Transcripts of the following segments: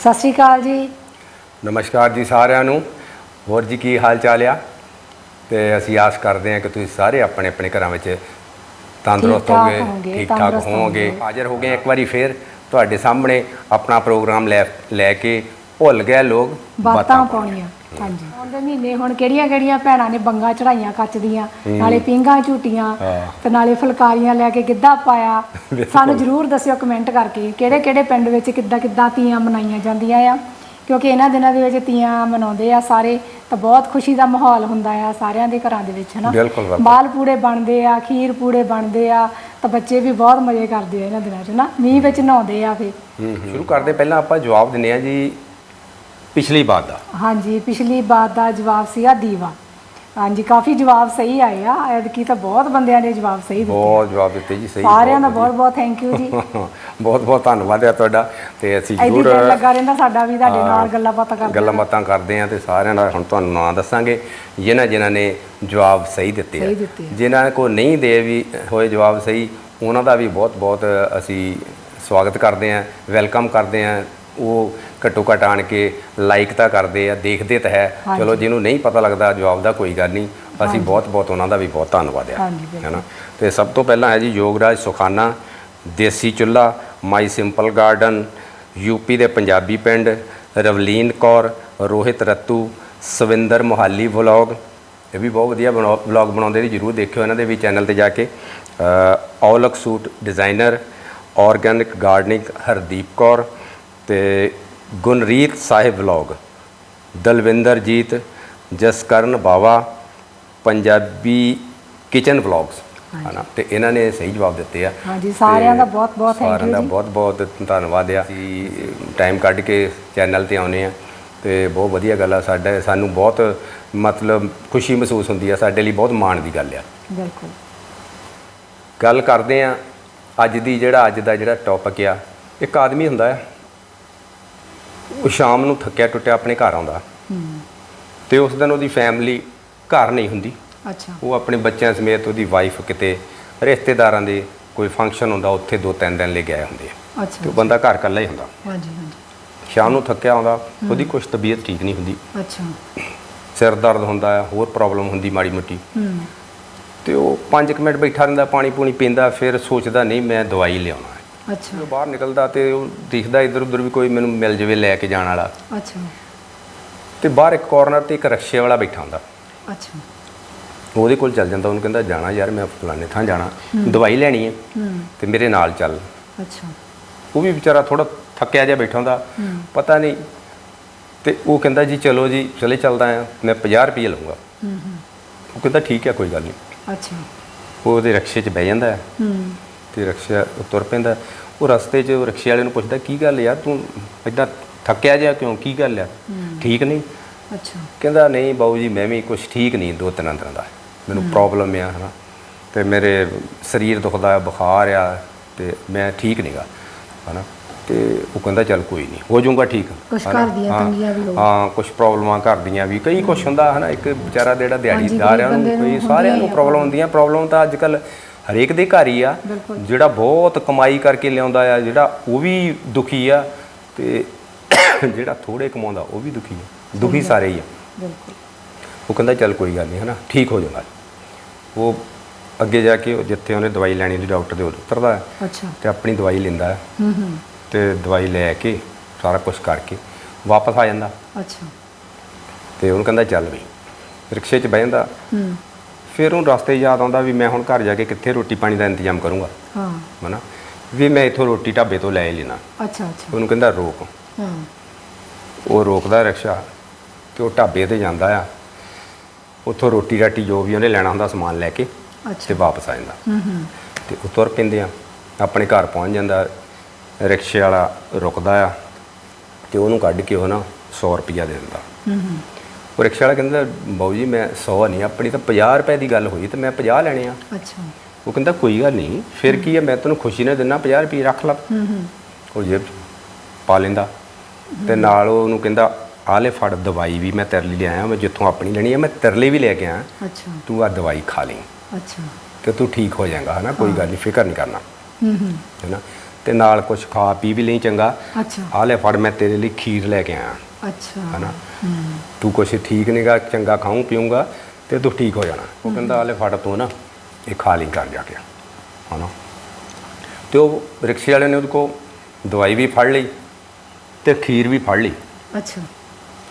ਸਤਿ ਸ਼੍ਰੀ ਅਕਾਲ ਜੀ। ਨਮਸਕਾਰ ਜੀ ਸਾਰਿਆਂ ਨੂੰ। ਹੋਰ ਜੀ ਕੀ ਹਾਲ ਚਾਲ ਆ? ਤੇ ਅਸੀਂ ਆਸ ਕਰਦੇ ਹਾਂ ਕਿ ਤੁਸੀਂ ਸਾਰੇ ਆਪਣੇ ਆਪਣੇ ਘਰਾਂ ਵਿੱਚ ਤੰਦਰੁਸਤ ਹੋਗੇ ਠੀਕ ਠਾਕ ਹੋਵੋਗੇ। ਹਾਜ਼ਰ ਹੋ ਗਏ ਇੱਕ ਵਾਰੀ ਫੇਰ ਤੁਹਾਡੇ ਸਾਹਮਣੇ ਆਪਣਾ ਪ੍ਰੋਗਰਾਮ ਲੈ ਲੈ ਕੇ ਭੁੱਲ ਗਏ ਲੋਕ ਬਾਤਾਂ ਪਾਉਣੀਆਂ ਹਾਂਜੀ। ਹੁਣ ਦੇ ਮਹੀਨੇ ਹੁਣ ਕਿਹੜੀਆਂ ਕਿਹੜੀਆਂ ਭੈਣਾਂ ਨੇ ਬੰਗਾ ਚੜਾਈਆਂ ਕੱਚ ਦੀਆਂ ਨਾਲੇ ਪਿੰਗਾ ਝੂਟੀਆਂ। ਤੇ ਨਾਲੇ ਫੁਲਕਾਰੀਆਂ ਲੈ ਕੇ ਗਿੱਧਾ ਪਾਇਆ। ਸਾਨੂੰ ਜਰੂਰ ਦੱਸਿਓ ਕਮੈਂਟ ਕਰਕੇ ਕਿਹੜੇ ਕਿਹੜੇ ਪਿੰਡ ਵਿੱਚ ਕਿੱਦਾਂ ਕਿੱਦਾਂ ਤੀਆਂ ਮਨਾਈਆਂ ਜਾਂਦੀਆਂ ਆ। ਕਿਉਂਕਿ ਇਹਨਾਂ ਦਿਨਾਂ ਦੇ ਵਿੱਚ ਤੀਆਂ ਮਨਾਉਂਦੇ ਆ ਸਾਰੇ ਤਾਂ ਬਹੁਤ ਖੁਸ਼ੀ ਦਾ ਮਾਹੌਲ ਹੁੰਦਾ ਆ ਸਾਰਿਆਂ ਦੇ ਘਰਾਂ ਦੇ ਵਿੱਚ ਹਨਾ। ਮਾਲ ਪੂੜੇ ਬਣਦੇ ਆ ਖੀਰ ਪੂੜੇ ਬਣਦੇ ਆ ਤਾਂ ਬੱਚੇ ਵੀ ਬਹੁਤ ਮਜ਼ੇ ਕਰਦੇ ਆ ਇਹਨਾਂ ਦਿਨਾਂ 'ਚ ਨਾ ਮੀਂਹ ਵਿੱਚ ਨਹਾਉਂਦੇ ਆ ਫੇ। ਸ਼ੁਰੂ ਕਰਦੇ ਪਹਿਲਾਂ ਆਪਾਂ ਜਵਾਬ ਦਿੰਦੇ ਆ ਜੀ ਪਿਛਲੀ ਬਾਤ ਦਾ। ਹਾਂਜੀ ਪਿਛਲੀ ਬਾਤ ਦਾ ਜਵਾਬ ਸੀਗਾ ਦੀਵਾ। ਹਾਂਜੀ ਕਾਫੀ ਜਵਾਬ ਸਹੀ ਆਏ ਆ। ਐਤਕੀ ਤਾਂ ਬਹੁਤ ਬੰਦਿਆਂ ਨੇ ਜਵਾਬ ਸਹੀ ਦਿੱਤੇ ਬਹੁਤ ਜਵਾਬ ਦਿੱਤੇ ਜੀ ਸਹੀ ਸਾਰਿਆਂ ਦਾ ਬਹੁਤ ਬਹੁਤ ਥੈਂਕ ਯੂ ਜੀ। ਬਹੁਤ ਬਹੁਤ ਧੰਨਵਾਦ ਹੈ ਤੁਹਾਡਾ ਤੇ ਅਸੀਂ ਜ਼ਰੂਰ ਲੱਗਾ ਰਹਿੰਦਾ ਸਾਡਾ ਵੀ ਤੁਹਾਡੇ ਨਾਲ ਗੱਲਾਂ ਬਾਤਾਂ ਕਰਦੇ ਗੱਲਾਂ ਬਾਤਾਂ ਕਰਦੇ ਆ ਤੇ ਸਾਰਿਆਂ ਦਾ ਹੁਣ ਤੁਹਾਨੂੰ ਨਾਂ ਦੱਸਾਂਗੇ। ਜਿਨ੍ਹਾਂ ਜਿਨ੍ਹਾਂ ਨੇ ਜਵਾਬ ਸਹੀ ਦਿੱਤੇ ਆ। ਜਿਨ੍ਹਾਂ ਕੋ ਨਹੀਂ ਦੇ ਵੀ ਹੋਏ ਜਵਾਬ ਸਹੀ ਉਹਨਾਂ ਦਾ ਵੀ ਬਹੁਤ ਬਹੁਤ ਅਸੀਂ ਸਵਾਗਤ ਕਰਦੇ ਆ ਵੈਲਕਮ ਕਰਦੇ ਆ। ਉਹ ਘੱਟੋ ਘੱਟ ਆਣ ਕੇ ਲਾਈਕ ਤਾਂ ਕਰਦੇ ਆ ਦੇਖਦੇ ਤਾਂ ਹੈ। ਚਲੋ ਜਿਹਨੂੰ ਨਹੀਂ ਪਤਾ ਲੱਗਦਾ ਜਵਾਬ ਦਾ ਕੋਈ ਗੱਲ ਨਹੀਂ। ਅਸੀਂ ਬਹੁਤ ਬਹੁਤ ਉਹਨਾਂ ਦਾ ਵੀ ਬਹੁਤ ਧੰਨਵਾਦ ਆ। ਹੈਨਾ। ਤੇ ਸਭ ਤੋਂ ਪਹਿਲਾਂ ਹੈ ਜੀ ਯੋਗਰਾਜ ਸੁਖਾਨਾ ਦੇਸੀ ਚੁੱਲਾ ਮਾਈ ਸਿੰਪਲ ਗਾਰਡਨ ਯੂਪੀ ਦੇ ਪੰਜਾਬੀ ਪਿੰਡ ਰਵਲੀਨ ਕੌਰ ਰੋਹਿਤ ਰਤੂ ਸਵਿੰਦਰ ਮੁਹਾਲੀ ਵਲੌਗ। ਇਹ ਵੀ ਬਹੁਤ ਵਧੀਆ ਵਲੌਗ ਬਣਾਉਂਦੇ ਨੇ ਜਰੂਰ ਦੇਖਿਓ ਇਹਨਾਂ ਦੇ ਵੀ ਚੈਨਲ ਤੇ ਜਾ ਕੇ। ਅ, Aulakh suit designer organic gardening Hardeep Kaur ਤੇ Gunreet Sahib vlog. Dalwinderjit Jaskaran Bawa Punjabi kitchen vlogs. ਹਨਾ ਤੇ ਇਹਨਾਂ ਨੇ ਸਹੀ ਜਵਾਬ ਦਿੱਤੇ ਆ। ਹਾਂਜੀ, ਸਾਰਿਆਂ ਦਾ ਬਹੁਤ- ਬਹੁਤ thank ਸਾਰਿਆਂ you ਦਾ। ਬਹੁਤ ਬਹੁਤ ਧੰਨਵਾਦ ਆ। ਅਸੀਂ ਟਾਈਮ ਕੱਢ ਕੇ ਚੈਨਲ ਤੇ ਆਉਨੇ ਆ। ਤੇ ਬਹੁਤ ਵਧੀਆ ਗੱਲ ਆ ਸਾਡਾ ਸਾਨੂੰ ਬਹੁਤ ਮਤਲਬ ਖੁਸ਼ੀ ਮਹਿਸੂਸ ਹੁੰਦੀ ਆ ਸਾਡੇ ਲਈ ਬਹੁਤ ਮਾਣ ਦੀ ਗੱਲ ਆ। ਬਿਲਕੁਲ। ਗੱਲ ਕਰਦੇ ਆ ਅੱਜ ਦੀ ਜਿਹੜਾ ਅੱਜ ਦਾ ਜਿਹੜਾ ਟੌਪਿਕ ਆ ਇੱਕ ਆਦਮੀ ਹੁੰਦਾ ਆ। ਉਹ ਸ਼ਾਮ ਨੂੰ ਥੱਕਿਆ ਟੁੱਟਿਆ ਆਪਣੇ ਘਰ ਆਉਂਦਾ। ਹੂੰ ਤੇ ਉਸ ਦਿਨ ਉਹਦੀ ਫੈਮਿਲੀ ਘਰ ਨਹੀਂ ਹੁੰਦੀ। ਅੱਛਾ। ਉਹ ਆਪਣੇ ਬੱਚਿਆਂ ਸਮੇਤ ਉਹਦੀ ਵਾਈਫ ਕਿਤੇ ਰਿਸ਼ਤੇਦਾਰਾਂ ਦੇ ਕੋਈ ਫੰਕਸ਼ਨ ਹੁੰਦਾ ਉੱਥੇ ਦੋ ਤਿੰਨ ਦਿਨ ਲਈ ਗਏ ਹੁੰਦੇ ਆ। ਅੱਛਾ। ਤੇ ਉਹ ਬੰਦਾ ਘਰ ਇਕੱਲਾ ਹੀ ਹੁੰਦਾ। ਹਾਂਜੀ ਹਾਂਜੀ। ਸ਼ਾਮ ਨੂੰ ਥੱਕਿਆ ਆਉਂਦਾ ਉਹਦੀ ਕੁਛ ਤਬੀਅਤ ਠੀਕ ਨਹੀਂ ਹੁੰਦੀ। ਅੱਛਾ। ਸਿਰ ਦਰਦ ਹੁੰਦਾ ਆ ਹੋਰ ਪ੍ਰੋਬਲਮ ਹੁੰਦੀ ਮਾੜੀ ਮੋਟੀ। ਹੂੰ। ਤੇ ਉਹ 5 ਮਿੰਟ ਬੈਠਾ ਰਹਿੰਦਾ ਪਾਣੀ ਪੂਣੀ ਪੀਂਦਾ ਫਿਰ ਸੋਚਦਾ ਨਹੀਂ ਮੈਂ ਦਵਾਈ ਲਿਆਉਣਾ। ਅੱਛਾ। ਬਾਹਰ ਨਿਕਲਦਾ ਤੇ ਉਹ ਦਿਖਦਾ ਇੱਧਰ ਉੱਧਰ ਵੀ ਕੋਈ ਮੈਨੂੰ ਮਿਲ ਜਾਵੇ ਲੈ ਕੇ ਜਾਣ ਵਾਲਾ। ਅੱਛਾ। ਤੇ ਬਾਹਰ ਇੱਕ ਕਾਰਨਰ ਤੇ ਇੱਕ ਰਕਸ਼ੇ ਵਾਲਾ ਬੈਠਾ ਹੁੰਦਾ। ਅੱਛਾ। ਉਹਦੇ ਕੋਲ ਚੱਲ ਜਾਂਦਾ ਉਹਨੂੰ ਕਹਿੰਦਾ ਜਾਣਾ ਯਾਰ ਮੈਂ ਫਲਾਣੇ ਥਾਂ ਜਾਣਾ। ਦਵਾਈ ਲੈਣੀ ਹੈ ਤੇ ਮੇਰੇ ਨਾਲ ਚੱਲ। ਅੱਛਾ। ਉਹ ਵੀ ਵਿਚਾਰਾ ਥੋੜਾ ਥੱਕਿਆ ਜਿਹਾ ਬੈਠਾ ਹੁੰਦਾ। ਪਤਾ ਨਹੀਂ ਤੇ ਉਹ ਕਹਿੰਦਾ ਜੀ ਚਲੋ ਜੀ ਚਲੇ ਚੱਲਦਾ ਆ ਮੈਂ 50 ਰੁਪਏ ਲਵਾਂਗਾ ਹੂੰ ਹੂੰ। ਉਹ ਕਹਿੰਦਾ ਠੀਕ ਹੈ ਕੋਈ ਗੱਲ ਨਹੀਂ। ਅੱਛਾ। ਉਹ ਉਹਦੇ ਰਕਸ਼ੇ 'ਚ ਬਹਿ ਜਾਂਦਾ ਹੂੰ। ਤੇ ਰਕਸ਼ਾ ਤੁਰ ਪੈਂਦਾ। ਉਹ ਰਸਤੇ 'ਚ ਰਕਸ਼ੇ ਵਾਲੇ ਨੂੰ ਪੁੱਛਦਾ ਕੀ ਗੱਲ ਯਾਰ ਤੂੰ ਇਦਾਂ ਥੱਕਿਆ ਜਿਹਾ ਕਿਉਂ? ਕੀ ਗੱਲ ਆ? ਠੀਕ ਨਹੀਂ? ਅੱਛਾ। ਕਹਿੰਦਾ ਨਹੀਂ ਬਾਊ ਜੀ ਮੈਂ ਵੀ ਕੁਝ ਠੀਕ ਨਹੀਂ ਦੋ ਤਿੰਨ ਦਿਨਾਂ ਦਾ। ਮੈਨੂੰ ਪ੍ਰੋਬਲਮ ਆ ਹਨਾ। ਤੇ ਮੇਰੇ ਸਰੀਰ ਦੁਖਦਾ ਹੈ ਬੁਖਾਰ ਆ ਤੇ ਮੈਂ ਠੀਕ ਨਹੀਂਗਾ ਹਨਾ। ਤੇ ਉਹ ਕਹਿੰਦਾ ਚੱਲ ਕੋਈ ਨਹੀਂ ਹੋ ਜਾਊਗਾ ਠੀਕ ਕੁਛ? ਘਰ ਦੀਆਂ ਹਾਂ, ਤੰਗੀਆਂ ਵੀ ਹੋਊ। ਹਾਂ ਕੁਝ ਪ੍ਰੋਬਲਮਾਂ ਘਰ ਦੀਆਂ ਵੀ ਕਈ ਕੁਝ ਹੁੰਦਾ ਹਨਾ। ਇੱਕ ਵਿਚਾਰਾ ਜਿਹੜਾ ਦਿਹਾੜੀਦਾਰ ਆ ਉਹਨੂੰ ਕੋਈ ਸਾਰਿਆਂ ਨੂੰ ਹੀ ਆ। ਪ੍ਰੋਬਲਮ ਹੁੰਦੀਆਂ। ਪ੍ਰੋਬਲਮ ਤਾਂ ਅੱਜ ਕੱਲ ਹਰੇਕ ਦੇ ਘਰ ਹੀ ਆ। ਜਿਹੜਾ ਬਹੁਤ ਕਮਾਈ ਕਰਕੇ ਲਿਆਉਂਦਾ ਆ ਜਿਹੜਾ ਉਹ ਵੀ ਦੁਖੀ ਆ ਤੇ ਜਿਹੜਾ ਥੋੜੇ ਕਮਾਉਂਦਾ ਉਹ ਵੀ ਦੁਖੀ ਆ। ਦੁਖੀ ਸਾਰੇ ਹੀ ਆ। ਬਿਲਕੁਲ। ਉਹ ਕਹਿੰਦਾ ਚੱਲ ਕੋਈ ਗੱਲ ਨਹੀਂ ਹਨਾ? ਠੀਕ ਹੋ ਜਾਊਗਾ। ਉਹ ਅੱਗੇ ਜਾ ਕੇ ਜਿੱਥੇ ਉਹਨੇ ਦਵਾਈ ਲੈਣੀ ਸੀ ਡਾਕਟਰ ਦੇ ਉਹ ਉਤਰਦਾ ਅੱਛਾ। ਤੇ ਆਪਣੀ ਦਵਾਈ ਲੈਂਦਾ। ਹੈ ਹੂੰ। ਤੇ ਦਵਾਈ ਲੈ ਕੇ ਸਾਰਾ ਕੁਝ ਕਰਕੇ ਵਾਪਸ ਆ ਜਾਂਦਾ। ਅੱਛਾ। ਤੇ ਉਹਨੂੰ ਕਹਿੰਦਾ ਚੱਲ ਬਈ। ਰਿਕਸ਼ੇ 'ਚ ਬਹਿ ਜਾਂਦਾ। ਹੂੰ। ਫਿਰ ਉਹਨੂੰ ਰਸਤੇ ਯਾਦ ਆਉਂਦਾ ਵੀ ਮੈਂ ਹੁਣ ਘਰ ਜਾ ਕੇ ਕਿੱਥੇ ਰੋਟੀ ਪਾਣੀ ਦਾ ਇੰਤਜ਼ਾਮ ਕਰੂੰਗਾ। ਹਾਂ। ਹਨਾ? ਵੀ ਮੈਂ ਇੱਥੋਂ ਰੋਟੀ ਢਾਬੇ ਤੋਂ ਲੈ ਲੈਣਾ। ਅੱਛਾ ਅੱਛਾ। ਉਹਨੂੰ ਕਹਿੰਦਾ ਰੋਕ। ਹਾਂ। ਉਹ ਰੋਕਦਾ ਰਿਕਸ਼ਾ ਤੇ ਉਹ ਢਾਬੇ ਤੇ ਜਾਂਦਾ ਆ। ਉੱਥੋਂ ਰੋਟੀ ਰਾਟੀ ਜੋ ਵੀ ਉਹਨੇ ਲੈਣਾ ਹੁੰਦਾ ਸਮਾਨ ਲੈ ਕੇ ਤੇ ਅੱਛਾ ਵਾਪਸ ਆ ਜਾਂਦਾ। ਹੂੰ ਹੂੰ। ਤੇ ਉਹ ਤੁਰ ਪੈਂਦੇ ਆ। ਆਪਣੇ ਘਰ ਪਹੁੰਚ ਜਾਂਦਾ। ਰਿਕਸ਼ੇ ਵਾਲਾ ਰੁਕਦਾ ਆ ਤੇ ਉਹਨੂੰ ਕੱਢ ਕੇ ਉਹ ਨਾ 100 ਰੁਪਿਆ ਦੇ ਦਿੰਦਾ। ਹੂੰ ਹੂੰ। ਉਹ ਰਿਕਸ਼ੇ ਵਾਲਾ ਕਹਿੰਦਾ ਬਾਊ ਜੀ ਮੈਂ 100 ਨਹੀਂ ਆਪਣੀ ਤਾਂ 50 ਰੁਪਏ ਦੀ ਗੱਲ ਹੋਈ ਤੇ ਮੈਂ 50 ਲੈਣੇ ਆ। ਅੱਛਾ। ਉਹ ਕਹਿੰਦਾ ਕੋਈ ਗੱਲ ਨਹੀਂ ਫਿਰ ਕੀ ਹੈ ਮੈਂ ਤੈਨੂੰ ਖੁਸ਼ੀ ਨਾਲ ਦਿੰਦਾ 50 ਰੁਪਏ ਰੱਖ ਲਾ। ਹੂੰ ਹੂੰ। ਉਹ ਜੇਬ 'ਚ ਪਾ ਲੈਂਦਾ ਤੇ ਨਾਲ ਉਹ ਉਹਨੂੰ ਕਹਿੰਦਾ ਆਹ ਲੈ ਫੜ ਦਵਾਈ ਵੀ ਮੈਂ ਤੇਰੇ ਲਈ ਲਿਆਇਆ ਮੈਂ ਜਿੱਥੋਂ ਆਪਣੀ ਲੈਣੀ ਹੈ ਮੈਂ ਤੇਰੇ ਲਈ ਵੀ ਲੈ ਕੇ ਆਇਆ। ਅੱਛਾ। ਤੂੰ ਆ ਦਵਾਈ ਖਾ ਲਈ ਅੱਛਾ। ਤੇ ਤੂੰ ਠੀਕ ਹੋ ਜਾਏਗਾ ਹਨਾ? ਕੋਈ ਗੱਲ ਨਹੀਂ ਫਿਕਰ ਨਹੀਂ ਕਰਨਾ। ਹੂੰ ਹੂੰ। ਹੈਨਾ? ਤੇ ਨਾਲ ਕੁਝ ਖਾ ਪੀ ਵੀ ਲਈ ਚੰਗਾ। ਅੱਛਾ। ਆਹ ਲੈ ਫੜ ਮੈਂ ਤੇਰੇ ਲਈ ਖੀਰ ਲੈ ਕੇ ਆਇਆ। ਅੱਛਾ। ਹਨਾ? ਤੂੰ ਕੁਛ ਠੀਕ ਨਹੀਂਗਾ ਚੰਗਾ ਖਾਊਂ ਪੀਊਂਗਾ ਤੇ ਤੂੰ ਠੀਕ ਹੋ ਜਾਣਾ। ਉਹ ਕਹਿੰਦਾ ਆਹ ਲੈ ਫੜ ਤੂੰ ਨਾ ਇਹ ਖਾ ਲਈ ਕਰ ਜਾ ਕੇ। ਹਨਾ? ਤੇ ਉਹ ਰਿਕਸ਼ੇ ਵਾਲੇ ਨੇ ਉਹਦੇ ਕੋ ਦਵਾਈ ਵੀ ਫੜ ਲਈ ਤੇ ਖੀਰ ਵੀ ਫੜ ਲਈ। ਅੱਛਾ।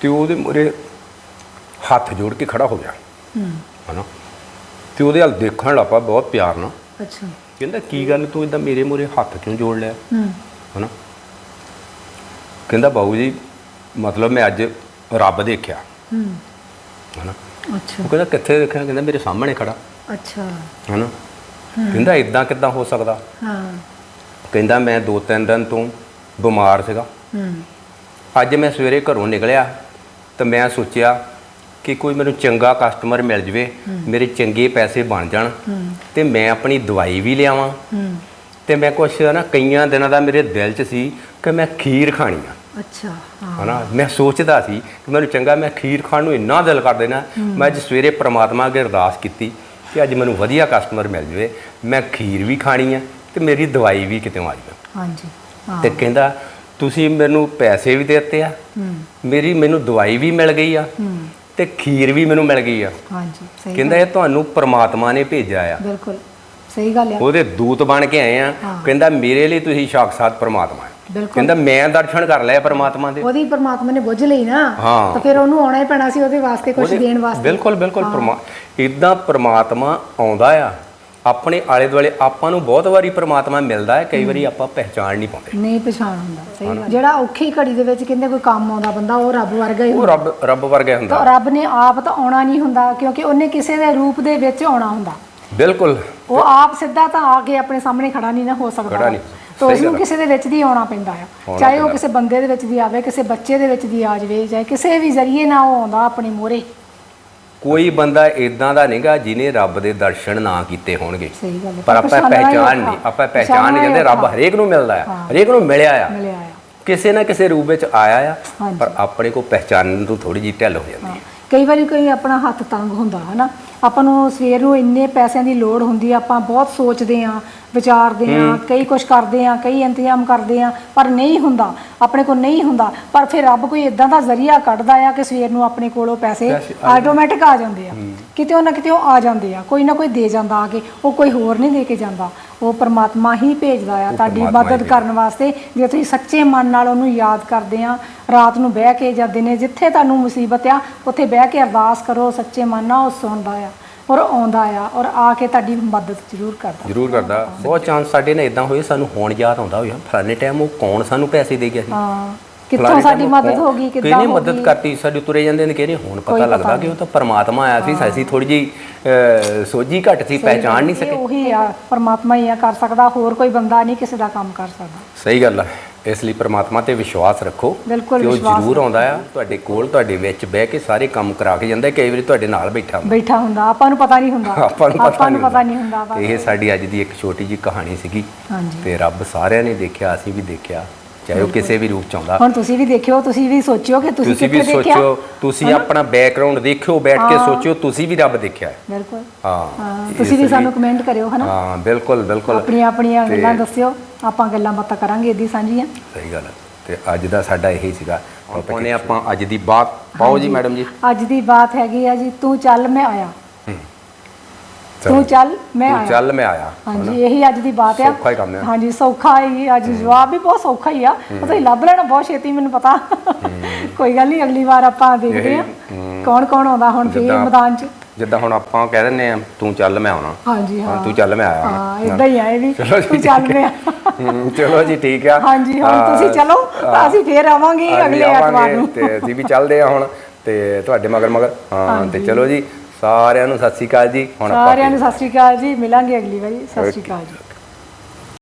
ਤੇ ਉਹਦੇ ਮੂਹਰੇ ਹੱਥ ਜੋੜ ਕੇ ਖੜਾ ਹੋ ਗਿਆ। ਹਨਾ? ਤੇ ਉਹਦੇ ਵੱਲ ਦੇਖਣ ਲੱਪਾ ਬਹੁਤ ਪਿਆਰ ਨਾਲ। ਅੱਛਾ। ਕਹਿੰਦਾ ਕੀ ਗੱਲ ਤੂੰ ਇਦਾਂ ਮੇਰੇ ਮੂਹਰੇ ਹੱਥ ਕਿਉਂ ਜੋੜ ਲਿਆ? ਹੂੰ। ਹਨਾ? ਕਹਿੰਦਾ ਬਾਊ ਜੀ ਮਤਲਬ ਮੈਂ ਅੱਜ ਰੱਬ ਦੇਖਿਆ। ਹੂੰ। ਹਨਾ? ਅੱਛਾ। ਉਹ ਕਹਿੰਦਾ ਕਿੱਥੇ ਦੇਖਿਆ? ਕਹਿੰਦਾ ਮੇਰੇ ਸਾਹਮਣੇ ਖੜਾ। ਅੱਛਾ। ਹਨਾ? ਕਹਿੰਦਾ ਇਦਾਂ ਕਿੱਦਾਂ ਹੋ ਸਕਦਾ? ਹਾਂ। ਕਹਿੰਦਾ ਮੈਂ ਦੋ ਤਿੰਨ ਦਿਨ ਤੋਂ ਬਿਮਾਰ ਸੀਗਾ। ਹੂੰ। ਅੱਜ ਮੈਂ ਸਵੇਰੇ ਘਰੋਂ ਨਿਕਲਿਆ ਤਾਂ ਮੈਂ ਸੋਚਿਆ ਕਿ ਕੋਈ ਮੈਨੂੰ ਚੰਗਾ ਕਸਟਮਰ ਮਿਲ ਜਵੇ ਮੇਰੇ ਚੰਗੇ ਪੈਸੇ ਬਣ ਜਾਣ ਤੇ ਮੈਂ ਆਪਣੀ ਦਵਾਈ ਵੀ ਲਿਆਵਾਂ। ਤੇ ਮੈਂ ਕੁਛ ਨਾ ਕਈਆਂ ਦਿਨਾਂ ਦਾ ਮੇਰੇ ਦਿਲ 'ਚ ਸੀ ਕਿ ਮੈਂ ਖੀਰ ਖਾਣੀ ਆ। ਅੱਛਾ ਹਾਂ। ਹਨਾ? ਮੈਂ ਸੋਚਦਾ ਸੀ ਕਿ ਮੈਨੂੰ ਚੰਗਾ ਮੈਂ ਖੀਰ ਖਾਣ ਨੂੰ ਇੰਨਾ ਦਿਲ ਕਰ ਦੇਣਾ ਮੈਂ ਅੱਜ ਸਵੇਰੇ ਪ੍ਰਮਾਤਮਾ ਅੱਗੇ ਅਰਦਾਸ ਕੀਤੀ ਕਿ ਅੱਜ ਮੈਨੂੰ ਵਧੀਆ ਕਸਟਮਰ ਮਿਲ ਜਵੇ ਮੈਂ ਖੀਰ ਵੀ ਖਾਣੀ ਆ ਤੇ ਮੇਰੀ ਦਵਾਈ ਵੀ ਕਿਤੇ ਆ ਜਾਵੇ। ਹਾਂਜੀ ਹਾਂ। ਤੇ ਕਹਿੰਦਾ ਤੁਸੀਂ ਮੈਨੂੰ ਪੈਸੇ ਵੀ ਦੇ ਦਿੱਤੇ ਆ ਮੇਰੀ ਮੈਨੂੰ ਦਵਾਈ ਵੀ ਮਿਲ ਗਈ ਆ ਤੇ ਖੀਰ ਵੀ ਮੈਨੂੰ ਮਿਲ ਗਈ ਆ। ਹਾਂਜੀ ਸਹੀ ਕਹਿੰਦਾ ਇਹ ਤੁਹਾਨੂੰ ਪ੍ਰਮਾਤਮਾ ਨੇ ਭੇਜਿਆ ਆ। ਬਿਲਕੁਲ ਸਹੀ ਗੱਲ ਆ। ਉਹਦੇ ਦੂਤ ਬਣ ਕੇ ਆਏ ਆ। ਕਹਿੰਦਾ ਮੇਰੇ ਲਈ ਤੁਸੀਂ ਸਾਖਸਾਤ ਪ੍ਰਮਾਤਮਾ ਕਹਿੰਦਾ ਮੈਂ ਦਰਸ਼ਨ ਕਰ ਲਿਆ ਪ੍ਰਮਾਤਮਾ ਦੇ। ਉਹਦੀ ਪਰਮਾਤਮਾ ਨੇ ਬੁੱਝ ਲਈ ਨਾ। ਤਾਂ ਫਿਰ ਉਹਨੂੰ ਆਉਣਾ ਹੀ ਪੈਣਾ ਸੀ ਉਹਦੇ ਵਾਸਤੇ ਕੁਝ ਦੇਣ ਵਾਸਤੇ। ਬਿਲਕੁਲ ਬਿਲਕੁਲ ਪਰਮਾ ਇਦਾਂ ਪ੍ਰਮਾਤਮਾ ਆਉਂਦਾ ਆ। ਆਪਣੇ ਆਲੇ ਦੁਆਲੇ ਆਪਾਂ ਨੂੰ ਬਹੁਤ ਵਾਰੀ ਪ੍ਰਮਾਤਮਾ ਮਿਲਦਾ ਹੈ ਕਈ ਵਾਰੀ ਆਪਾਂ ਪਹਿਚਾਣ ਨਹੀਂ ਪਾਉਂਦੇ। ਨਹੀਂ ਪਛਾਣ ਹੁੰਦਾ ਸਹੀ ਗੱਲ। ਜਿਹੜਾ ਔਖੀ ਘੜੀ ਦੇ ਵਿੱਚ ਕਹਿੰਦੇ ਕੋਈ ਕੰਮ ਆਉਂਦਾ ਬੰਦਾ ਉਹ ਰੱਬ ਵਰਗਾ ਹੀ ਉਹ ਹੁੰਦਾ। ਰੱਬ ਰੱਬ ਵਰਗਾ ਹੁੰਦਾ। ਤਾਂ ਰੱਬ ਨੇ ਆਪ ਤਾਂ ਆਉਣਾ ਨਹੀਂ ਹੁੰਦਾ ਕਿਉਂਕਿ ਉਹਨੇ ਕਿਸੇ ਦੇ ਰੂਪ ਦੇ ਵਿੱਚ ਆਉਣਾ ਹੁੰਦਾ। ਬਿਲਕੁਲ। ਉਹ ਆਪ ਸਿੱਧਾ ਤਾਂ ਆ ਕੇ ਆਪਣੇ ਸਾਹਮਣੇ ਖੜਾ ਨਹੀਂ ਨਾ ਹੋ ਸਕਦਾ। ਖੜਾ ਨਹੀਂ। ਤਾਂ ਸਹੀ ਉਸ ਨੂੰ ਗੱਲ ਆ। ਕਿਸੇ ਦੇ ਵਿੱਚ ਦੀ ਆਉਣਾ ਪੈਂਦਾ ਆ। ਆਉਣਾ ਚਾਹੇ ਉਹ ਪੈਂਦਾ। ਕਿਸੇ ਬੰਦੇ ਦੇ ਵਿੱਚ ਦੀ ਆਵੇ ਕਿਸੇ ਬੱਚੇ ਦੇ ਵਿੱਚ ਦੀ ਆ ਜਾਵੇ ਚਾਹੇ ਕਿਸੇ ਵੀ ਜ਼ਰੀਏ ਨਾਲ ਉਹ ਆਉਂਦਾ ਆਪਣੀ ਮੋਰੇ ਕੋਈ ਬੰਦਾ ਇਦਾਂ ਦਾ ਨਹੀਂਗਾ ਜਿਨੇ ਰੱਬ ਦੇ ਦਰਸ਼ਨ ਨਾ ਕੀਤੇ ਹੋਣਗੇ ਸਹੀ ਗੱਲ ਹੈ ਪਰ ਆਪਾਂ ਔਖਾ। ਨਹੀਂ ਆਪਾਂ ਪਹਿਚਾਣ ਨਹੀਂ ਜਾਂਦੇ ਰੱਬ। ਹਰੇਕ ਨੂੰ ਮਿਲਦਾ ਆ ਹਾਂ। ਹਰੇਕ ਨੂੰ ਮਿਲਿਆ ਆ ਕਿਸੇ ਨਾ ਕਿਸੇ ਰੂਪ ਵਿੱਚ ਆਇਆ ਆ। ਪਰ ਆਪਣੇ ਕੋ ਪਹਿਚਾਨਣ ਤੋਂ ਥੋੜੀ ਜਿਹੀ ਢਿੱਲ ਹੋ ਜਾਂਦੀ ਹਾਂ। ਹੈ ਕਈ ਵਾਰੀ ਕੋਈ ਆਪਣਾ ਹੱਥ ਤੰਗ ਹੁੰਦਾ ਹਨਾ ਆਪਾਂ ਨੂੰ ਸਵੇਰ ਨੂੰ ਇੰਨੇ ਪੈਸਿਆਂ ਦੀ ਲੋੜ ਹੁੰਦੀ ਆ ਆਪਾਂ ਬਹੁਤ ਸੋਚਦੇ ਆ ਵਿਚਾਰਦੇ ਆ ਕਈ ਕੁਝ ਕਰਦੇ ਆ ਕਈ ਇੰਤਜ਼ਾਮ ਕਰਦੇ ਆ ਪਰ ਨਹੀਂ ਹੁੰਦਾ ਆਪਣੇ ਕੋਲ ਨਹੀਂ ਹੁੰਦਾ ਪਰ ਫਿਰ ਰੱਬ ਕੋਈ ਇਦਾਂ ਦਾ ਜ਼ਰੀਆ ਕੱਢਦਾ ਆ ਕਿ ਸਵੇਰ ਨੂੰ ਆਪਣੇ ਕੋਲੋਂ ਪੈਸੇ ਆਟੋਮੈਟਿਕ ਆ ਜਾਂਦੇ ਆ। ਕਿਤੇ ਨਾ ਕਿਤੇ ਉਹ ਆ ਜਾਂਦੇ ਆ ਕੋਈ ਨਾ ਕੋਈ ਦੇ ਜਾਂਦਾ ਆ ਕੇ ਉਹ ਕੋਈ ਹੋਰ ਨਹੀਂ ਦੇ ਕੇ ਜਾਂਦਾ। ਉਹ ਪਰਮਾਤਮਾ ਹੀ ਭੇਜਦਾ ਆ ਤੁਹਾਡੀ ਮਦਦ ਕਰਨ ਵਾਸਤੇ। ਜੇ ਤੁਸੀਂ ਸੱਚੇ ਮਨ ਨਾਲ ਉਹਨੂੰ ਯਾਦ ਕਰਦੇ ਆ ਰਾਤ ਨੂੰ ਬਹਿ ਕੇ ਜਾਂ ਦਿਨੇ ਜਿੱਥੇ ਤੁਹਾਨੂੰ ਮੁਸੀਬਤ ਆ ਉੱਥੇ ਬਹਿ ਕੇ ਅਰਦਾਸ ਕਰੋ ਸੱਚੇ ਮਨ ਨਾਲ ਉਹ ਸੁਣਦਾ ਆ ਔਰ ਆਉਂਦਾ ਆ ਔਰ ਆ ਕੇ ਤੁਹਾਡੀ ਮਦਦ ਜ਼ਰੂਰ ਕਰਦਾ। ਜ਼ਰੂਰ ਕਰਦਾ। ਬਹੁਤ ਚਾਂਸ ਸਾਡੇ ਨਾਲ ਇਦਾਂ ਹੋਏ ਸਾਨੂੰ ਹੁਣ ਯਾਦ ਆਉਂਦਾ ਹੋਇਆ। ਫਲਾਣੇ ਟਾਈਮ ਉਹ ਕੌਣ ਸਾਨੂੰ ਪੈਸੇ ਦੇ ਗਿਆ ਸੀ? ਹਾਂ। ਕਿੱਥੋਂ ਸਾਡੀ ਮਦਦ ਹੋ ਗਈ ਕਿੱਦਾਂ ਕਿਹਨੇ ਮਦਦ ਕਰਤੀ ਸਾਡੀ ਤੁਰੇ ਜਾਂਦੇ ਨੇ ਕਹਿੰਦੇ ਹੁਣ ਪਤਾ ਲੱਗਦਾ ਕਿ ਉਹ ਤਾਂ ਪਰਮਾਤਮਾ ਆਇਆ ਸੀ ਅਸੀਂ ਥੋੜੀ ਜੀ ਸੋਝੀ ਘੱਟ ਸੀ ਪਹਿਚਾਣ ਨਹੀਂ ਸਕੇ। ਉਹੀ ਆ ਪਰਮਾਤਮਾ ਹੀ ਆ ਕਰ ਸਕਦਾ ਹੋਰ ਕੋਈ ਬੰਦਾ ਨਹੀਂ ਕਿਸੇ ਦਾ ਕੰਮ ਕਰ ਸਕਦਾ। ਸਹੀ ਗੱਲ ਹੈ ਇਸ ਲਈ ਪ੍ਰਮਾਤਮਾ ਤੇ ਵਿਸ਼ਵਾਸ ਰੱਖੋ ਬਿਲਕੁਲ ਕਿ ਉਹ ਜ਼ਰੂਰ ਆਉਂਦਾ ਆ ਤੁਹਾਡੇ ਕੋਲ ਤੁਹਾਡੇ ਵਿੱਚ ਬਹਿ ਕੇ ਸਾਰੇ ਕੰਮ ਕਰਾ ਕੇ ਜਾਂਦਾ ਕਈ ਵਾਰੀ ਤੁਹਾਡੇ ਨਾਲ ਬੈਠਾ ਹੁੰਦਾ। ਬੈਠਾ ਹੁੰਦਾ ਆਪਾਂ ਨੂੰ ਪਤਾ ਨਹੀਂ ਹੁੰਦਾ ਆਪਾਂ ਨੂੰ ਪਤਾ ਨਹੀਂ ਹੁੰਦਾ। ਇਹ ਸਾਡੀ ਅੱਜ ਦੀ ਇੱਕ ਛੋਟੀ ਜੀ ਕਹਾਣੀ ਸੀਗੀ ਹਾਂਜੀ। ਤੇ ਰੱਬ ਸਾਰਿਆਂ ਨੇ ਦੇਖਿਆ ਅਸੀਂ ਵੀ ਦੇਖਿਆ। ਚਾਹੇ ਉਹ ਕਿਸੇ ਵੀ ਰੂਪ ਚ ਆਉਂਦਾ। ਹੁਣ ਤੁਸੀਂ ਵੀ ਦੇਖਿਓ ਤੁਸੀਂ ਵੀ ਸੋਚਿਓ ਕਿ ਤੁਸੀਂ ਤੁਸੀਂ ਵੀ ਕਿੱਥੇ ਦੇਖਿਆ? ਸੋਚੋ ਤੁਸੀਂ ਆਪਣਾ ਬੈਕਗ੍ਰਾਉਂਡ ਦੇਖਿਓ ਬੈਠ ਕੇ ਸੋਚਿਓ ਤੁਸੀਂ ਵੀ ਰੱਬ ਦੇਖਿਆ। ਹੈ। ਬਿਲਕੁਲ। ਹਾਂ ਤੁਸੀਂ ਵੀ ਲਈ- ਸਾਨੂੰ ਕਮੈਂਟ ਕਰਿਓ ਹਨਾ? ਹਾਂ ਬਿਲਕੁਲ ਬਿਲਕੁਲ। ਆਪਣੀਆਂ ਆਪਣੀਆਂ ਤੇ- ਗੱਲਾਂ ਦੱਸਿਓ ਆਪਾਂ ਗੱਲਾਂ ਬਾਤਾਂ ਕਰਾਂਗੇ ਇਦੀ ਸਾਂਝੀਆਂ। ਸਹੀ ਗੱਲ ਹੈ। ਤੇ ਅੱਜ ਦਾ ਸਾਡਾ ਇਹੀ ਸੀਗਾ। ਆਪਾਂ ਨੇ ਆਪਾਂ ਅੱਜ ਦੀ ਬਾਤ ਪਾਓ ਜੀ ਮੈਡਮ ਜੀ। ਅੱਜ ਦੀ ਬਾਤ ਹੈਗੀ ਆ ਜੀ ਤੂੰ ਚੱਲ ਮੈਂ ਆਇਆ। ਤੂੰ ਚੱਲ। ਮੈਂ ਤੂੰ ਆਇਆ। ਚੱਲ ਮੈਂ ਆਇਆ। ਹਾਂਜੀ ਇਹੀ ਅੱਜ ਦੀ ਬਾਤ ਆ। ਸੌਖਾ ਹੀ ਕੰਮ ਹੈ। ਹਾਂਜੀ ਸੌਖਾ ਹੀ ਅੱਜ ਜਵਾਬ ਵੀ ਬਹੁਤ ਸੌਖਾ ਹੀ ਆ। ਉਹ ਲੱਭ ਲੈਣਾ ਬਹੁਤ ਛੇਤੀ ਮੈਨੂੰ ਪਤਾ। ਕੋਈ ਗੱਲ ਨਹੀਂ ਅਗਲੀ ਵਾਰ ਆਪਾਂ ਦੇਖਦੇ ਆ ਕੌਣ ਕੌਣ ਆਉਂਦਾ ਹੁਣ ਫੇਰ ਜਿੱਦਾਂ- ਮੈਦਾਨ 'ਚ? ਜਿੱਦਾਂ ਹੁਣ ਆਪਾਂ ਕਹਿ ਦਿੰਦੇ ਆ ਤੂੰ ਚੱਲ ਮੈਂ ਆਉਣਾ। ਹਾਂਜੀ ਹਾਂ ਹਾਂ। ਤੂੰ ਚੱਲ ਮੈਂ ਆਇਆ। ਹਾਂ ਇਦਾਂ ਹੀ ਆ ਇਹ ਵੀ। ਚਲੋ ਜੀ, ਤੂੰ ਚੱਲ ਠੀਕ। ਹਮ, ਚਲੋ ਜੀ ਠੀਕ ਆ। ਹਾਂਜੀ ਹੁਣ ਹਾਂ, ਤੁਸੀਂ ਚਲੋ ਤਾਂ ਅਸੀਂ ਫੇਰ ਆਵਾਂਗੇ ਅਸੀਂ ਅਗਲੇ ਐਤਵਾਰ ਨੂੰ। ਤੇ ਅਸੀਂ ਵੀ ਚੱਲਦੇ ਆ ਹੁਣ। ਤੇ ਤੁਹਾਡੇ ਮਗਰ ਮਗਰ ਹਾਂ ਤੇ ਚਲੋ ਜੀ ਸਾਰਿਆਂ ਨੂੰ ਸਤਿ ਸ਼੍ਰੀ ਅਕਾਲ ਜੀ। ਹੁਣ ਆਪਾਂ ਸਾਰਿਆਂ ਨੂੰ ਸਤਿ ਸ਼੍ਰੀ ਅਕਾਲ ਜੀ। ਮਿਲਾਂਗੇ ਅਗਲੀ ਵਾਰੀ। ਸਤਿ ਸ਼੍ਰੀ ਅਕਾਲ ਜੀ।